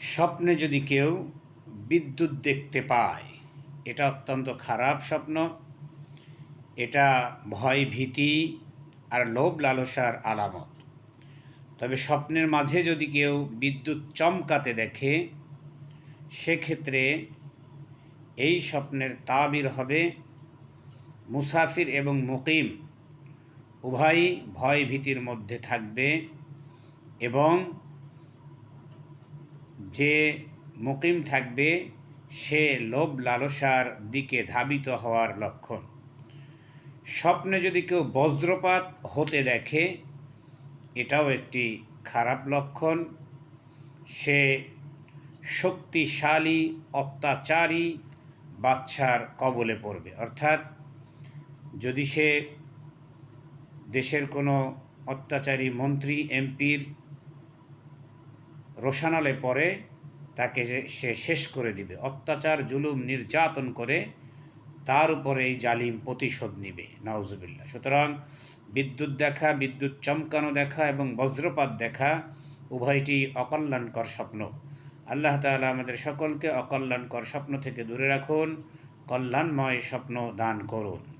স্বপ্নে যদি কেউ বিদ্যুৎ দেখতে পায়, এটা অত্যন্ত খারাপ স্বপ্ন। এটা ভয়, ভীতি আর লোভ লালসার আলামত। তবে স্বপ্নের মাঝে যদি কেউ বিদ্যুৎ চমকাতে দেখে, সেক্ষেত্রে এই স্বপ্নের তাবির হবে মুসাফির এবং মুকিম। উভয়ই ভয়, ভীতির মধ্যে থাকবে এবং যে মুকিম থাকবে, সে লোভ লালসার দিকে ধাবিত হওয়ার লক্ষণ। স্বপ্নে যদি কেউ বজ্রপাত হতে দেখে, এটাও একটি খারাপ লক্ষণ। সে শক্তিশালী, অত্যাচারী বাচ্চার কবলে পড়বে। অর্থাৎ যদি সে দেশের কোনো অত্যাচারী মন্ত্রী, এমপির রোশানালে পরে তাকে সে শেষ করে দিবে। অত্যাচার, জুলুম, নির্যাতন করে তার উপরে এই জালিম প্রতিশোধ নিবে। নাউজুবিল্লা সুতরাং বিদ্যুৎ দেখা, বিদ্যুৎ চমকানো দেখা এবং বজ্রপাত দেখা উভয়টি অকল্যাণকর স্বপ্ন। আল্লাহ তাআলা আমাদের সকলকে অকল্যাণকর স্বপ্ন থেকে দূরে রাখুন, কল্যাণময় স্বপ্ন দান করুন।